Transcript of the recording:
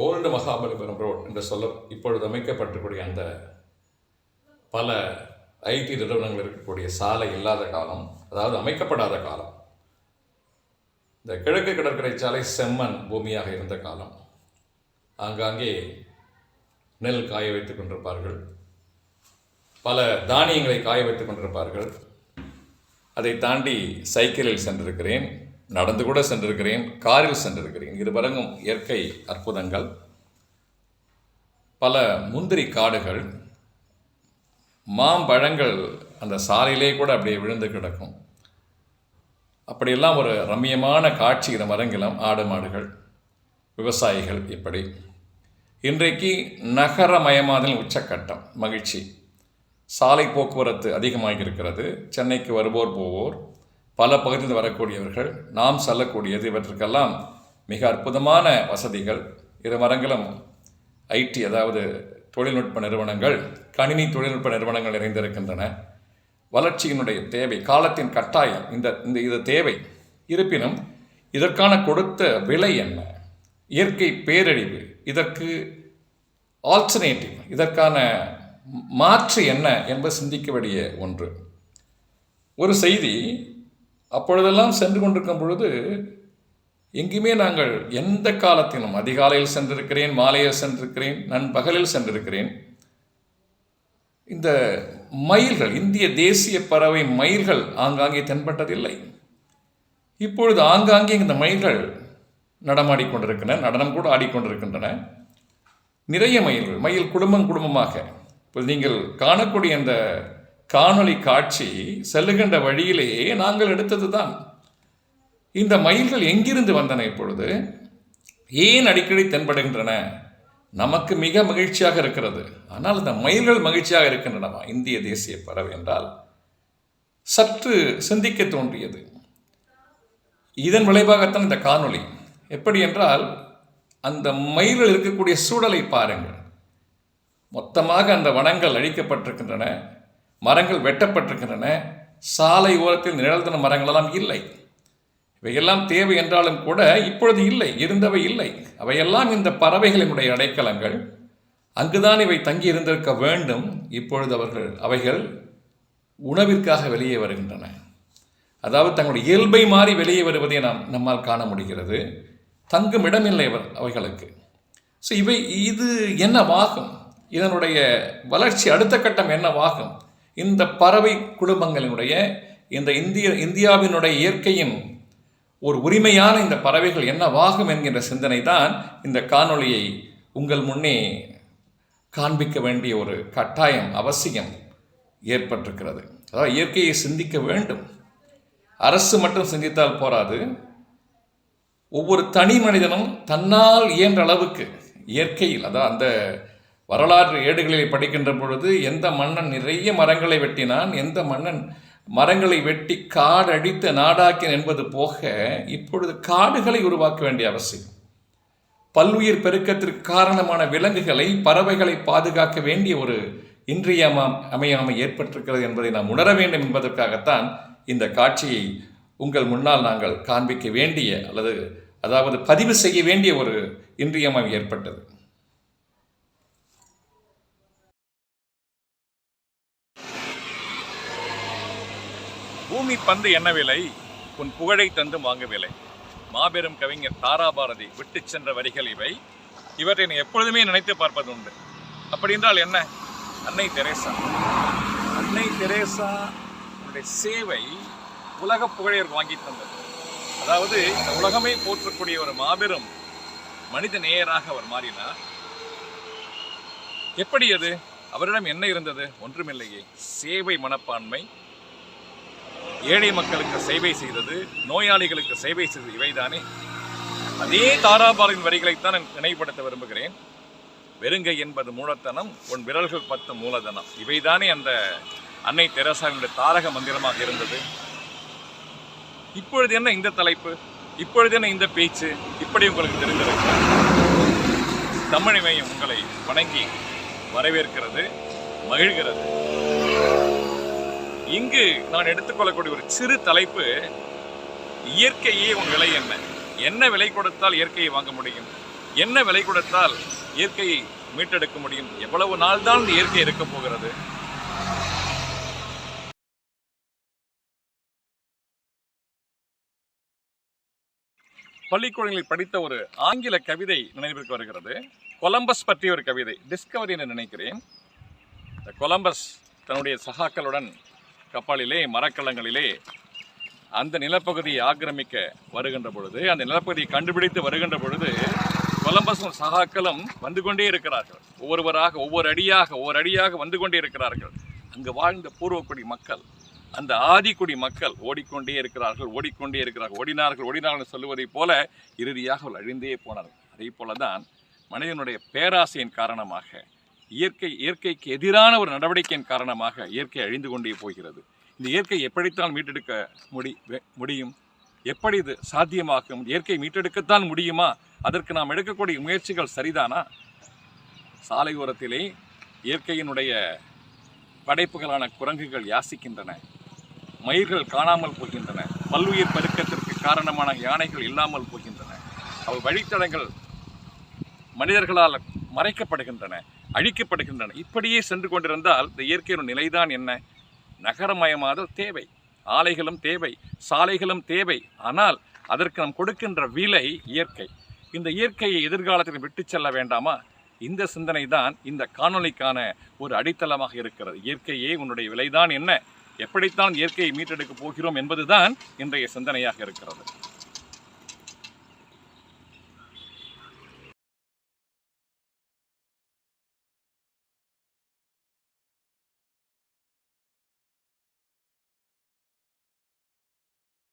Old Mahabalipuram road என்று சொல்ல இப்பொழுது அமைக்கப்பட்டக்கூடிய அந்த பல ஐடி நிறுவனங்கள் இருக்கக்கூடிய சாலை இல்லாத காலம் அதாவது அமைக்கப்படாத காலம். இந்த கிழக்கு கடற்கரை சாலை செம்மண் பூமியாக இருந்த காலம். ஆங்காங்கே நெல் காய வைத்துக் கொண்டிருப்பார்கள். பல தானியங்களை காய வைத்துக் கொண்டிருப்பார்கள். அதை தாண்டி சைக்கிளில் சென்றிருக்கிறேன். நடந்து கூட சென்றிருக்கிறேன் காரில் சென்றிருக்கிறேன். இருபரங்கும் இயற்கை அற்புதங்கள் பல முந்திரி காடுகள் மாம்பழங்கள் அந்த சாலையிலே கூட அப்படியே விழுந்து கிடக்கும். அப்படியெல்லாம் ஒரு ரம்மியமான காட்சி இந்த மரங்கிலம் ஆடு மாடுகள் விவசாயிகள் இப்படி. இன்றைக்கு நகரமயமாதல் உச்சக்கட்டம் மகிழ்ச்சி. சாலை போக்குவரத்து அதிகமாக இருக்கிறது சென்னைக்கு வருவோர் போவோர் பல பகுதியில் வரக்கூடியவர்கள் நாம் செல்லக்கூடியது இவற்றுக்கெல்லாம் மிக அற்புதமான வசதிகள். இரு மரங்களும் ஐடி அதாவது தொழில்நுட்ப நிறுவனங்கள் கணினி தொழில்நுட்ப நிறுவனங்கள் நிறைந்திருக்கின்றன. வளர்ச்சியினுடைய தேவை காலத்தின் கட்டாயம் இந்த இந்த இது தேவை. இருப்பினும் இதற்கான கொடுத்த விலை என்ன? இயற்கை பேரழிவு இதற்கு ஆல்டர்னேட்டிவ் இதற்கான மாற்று என்ன என்பது சிந்திக்க வேண்டிய ஒன்று. ஒரு செய்தி அப்பொழுதெல்லாம் சென்று கொண்டிருக்கும் பொழுது எங்கேயுமே நாங்கள் எந்த காலத்திலும் அதிகாலையில் சென்றிருக்கிறேன் மாலையில் சென்றிருக்கிறேன் நண்பகலில் சென்றிருக்கிறேன். இந்த மயில்கள் இந்திய தேசிய பறவை மயில்கள் ஆங்காங்கே தென்பட்டதில்லை. இப்பொழுது ஆங்காங்கே இந்த மயில்கள் நடமாடிக்கொண்டிருக்கின்றன நடனம் கூட ஆடிக்கொண்டிருக்கின்றன நிறைய மயில்கள் மயில் குடும்பம் குடும்பமாக. இப்போ நீங்கள் காணக்கூடிய அந்த காணொளி காட்சி செல்லுகின்ற வழியிலேயே நாங்கள் எடுத்தது தான் இந்த மயில்கள் எங்கிருந்து வந்தன இப்பொழுது? ஏன் அடிக்கடி தென்படுகின்றன? நமக்கு மிக மகிழ்ச்சியாக இருக்கிறது. ஆனால் இந்த மயில்கள் மகிழ்ச்சியாக இருக்கின்றனவா? இந்திய தேசிய பறவை என்றால். சற்று சிந்திக்க தோன்றியது. இதன் விளைவாகத்தான் இந்த காணொளி. எப்படி என்றால் அந்த மயில்கள் இருக்கக்கூடிய சூழலை பாருங்கள். மொத்தமாக அந்த வனங்கள் அழிக்கப்பட்டிருக்கின்றன. மரங்கள் வெட்டப்பட்டிருக்கின்றன. சாலை ஓரத்தில் நிழல் தன மரங்களெல்லாம் இல்லை. இவையெல்லாம் தேவை என்றாலும் கூட இப்பொழுது இல்லை இருந்தவை இல்லை. அவையெல்லாம் இந்த பறவைகளினுடைய அடைக்கலங்கள். அங்குதான் இவை தங்கி இருந்திருக்க வேண்டும். இப்பொழுது அவர்கள் அவைகள் உணவிற்காக வெளியே வருகின்றன. அதாவது தங்களுடைய இயல்பை மாறி வெளியே வருவதை நாம் நம்மால் காண முடிகிறது. தங்கும் இடமில்லை அவர் அவைகளுக்கு. ஸோ இவை இது என்னவாகும்? இதனுடைய வளர்ச்சி அடுத்த கட்டம் என்னவாகும்? இந்த பறவை குடும்பங்களினுடைய இந்த இந்திய இந்தியாவினுடைய இயற்கையின் ஒரு உரிமையான இந்த பறவைகள் என்னவாகும் என்கின்ற சிந்தனை தான் இந்த காணொளியை உங்கள் முன்னே காண்பிக்க வேண்டிய ஒரு கட்டாயம் அவசியம் ஏற்பட்டிருக்கிறது. அதாவது இயற்கையை சிந்திக்க வேண்டும். அரசு மட்டும் சிந்தித்தால் போராது. ஒவ்வொரு தனி மனிதனும் தன்னால் இயன்ற அளவுக்கு இயற்கையில் அதாவது அந்த வரலாற்று ஏடுகளில் படிக்கின்ற பொழுது எந்த மன்னன் நிறைய மரங்களை வெட்டினான் எந்த மன்னன் மரங்களை வெட்டி காடடித்த நாடாக்கின் என்பது போக இப்பொழுது காடுகளை உருவாக்க வேண்டிய அவசியம். பல்லுயிர் பெருக்கத்திற்கு காரணமான விலங்குகளை பறவைகளை பாதுகாக்க வேண்டிய ஒரு இன்றியமா அமையாமை ஏற்பட்டிருக்கிறது என்பதை நாம் உணர வேண்டும் என்பதற்காகத்தான் இந்த காட்சியை உங்கள் முன்னால் நாங்கள் காண்பிக்க வேண்டிய அல்லது அதாவது பதிவு செய்ய வேண்டிய ஒரு இன்றியமாம் ஏற்பட்டது. பூமி பந்து என்ன விலை? உன் புகழை தந்து வாங்க விலை. மாபெரும் கவிஞர் தாராபாரதி விட்டு சென்ற வரிகள் இவை. இவற்றை நான் எப்பொழுதுமே நினைத்து பார்ப்பது உண்டு. அப்படி என்றால் என்ன? அன்னை தெரேசா. அன்னை தெரேசா உன்னுடைய சேவை உலக புகழையர் வாங்கி தந்தது. அதாவது இந்த உலகமே போற்றக்கூடிய ஒரு மாபெரும் மனித நேயராக அவர் மாறினார். எப்படி அது? அவரிடம் என்ன இருந்தது? ஒன்றுமில்லையே. சேவை மனப்பான்மை ஏழை மக்களுக்கு சேவை செய்தது நோயாளிகளுக்கு சேவை செய்தது இவைதானே. அதே தாராபாலின் வரிகளைத்தான் நான் நினைவுபடுத்த விரும்புகிறேன். வெறுங்கை என்பது மூலத்தனம் உன் விரல்கள் பத்து மூலதனம். இவைதானே அந்த அன்னை தெரசாவினுடைய தாரக மந்திரமாக இருந்தது. இப்பொழுது என்ன இந்த தலைப்பு? இப்பொழுது என்ன இந்த பேச்சு? இப்படி உங்களுக்கு தெரிந்தது தமிழ் மையம் உங்களை வணங்கி வரவேற்கிறது மகிழ்கிறது. இங்கு நான் எடுத்துக்கொள்ளக்கூடிய ஒரு சிறு தலைப்பு இயற்கையே உன் விலை என்ன? என்ன விலை கொடுத்தால் இயற்கையை வாங்க முடியும்? என்ன விலை கொடுத்தால் இயற்கையை மீட்டெடுக்க முடியும்? எவ்வளவு நாள் தான் இந்த இயற்கை இருக்க போகிறது? பள்ளிக்கூடங்களில் படித்த ஒரு ஆங்கில கவிதை நினைவிற்கு வருகிறது. கொலம்பஸ் பற்றிய ஒரு கவிதை டிஸ்கவரி என்று நினைக்கிறேன். கொலம்பஸ் தன்னுடைய சகாக்களுடன் கப்பலிலே மரக்கலங்களிலே அந்த நிலப்பகுதியை ஆக்கிரமிக்க வருகின்ற பொழுது அந்த நிலப்பகுதியை கண்டுபிடித்து வருகின்ற பொழுது கொலம்பஸும் சகாக்களும் வந்து கொண்டே இருக்கிறார்கள். ஒவ்வொருவராக ஒவ்வொரு அடியாக ஒவ்வொரு அடியாக வந்து கொண்டே இருக்கிறார்கள். அங்கு வாழ்ந்த பூர்வக்குடி மக்கள் அந்த ஆதிக்குடி மக்கள் ஓடிக்கொண்டே இருக்கிறார்கள் ஓடிக்கொண்டே இருக்கிறார்கள் ஓடினார்கள் ஓடினார்கள் சொல்லுவதைப் போல இறுதியாக அவள் அழிந்தே போனார்கள். அதே போல தான் மனிதனுடைய பேராசையின் காரணமாக இயற்கை இயற்கைக்கு எதிரான ஒரு நடவடிக்கையின் காரணமாக இயற்கை அழிந்து கொண்டே போகிறது. இந்த இயற்கை எப்படித்தான் மீட்டெடுக்க முடி வே- முடியும்? எப்படி இது சாத்தியமாகும்? இயற்கை மீட்டெடுக்கத்தான் முடியுமா? அதற்கு நாம் எடுக்கக்கூடிய முயற்சிகள் சரிதானா? சாலை ஓரத்திலே இயற்கையினுடைய படைப்புகளான குரங்குகள் யாசிக்கின்றன. மயிர்கள் காணாமல் போகின்றன. பல்லுயிர் பெருக்கத்திற்கு காரணமான யானைகள் இல்லாமல் போகின்றன. அவை வழித்தடங்கள் மனிதர்களால் மறைக்கப்படுகின்றன. அழிக்கப்படுகின்றன. இப்படியே சென்று கொண்டிருந்தால் இந்த இயற்கையின் நிலைதான் என்ன? நகரமயமாதல் தேவை. ஆலைகளும் தேவை. சாலைகளும் தேவை. ஆனால் அதற்கு நாம் கொடுக்கின்ற விலை இயற்கை. இந்த இயற்கையை எதிர்காலத்தில் விட்டு செல்ல வேண்டாமா? இந்த சிந்தனை தான் இந்த காணொளிக்கான ஒரு அடித்தளமாக இருக்கிறது. இயற்கையே உன்னுடைய விலைதான் என்ன? எப்படித்தான் இயற்கையை மீட்டெடுக்கப் போகிறோம் என்பதுதான் இன்றைய சிந்தனையாக இருக்கிறது.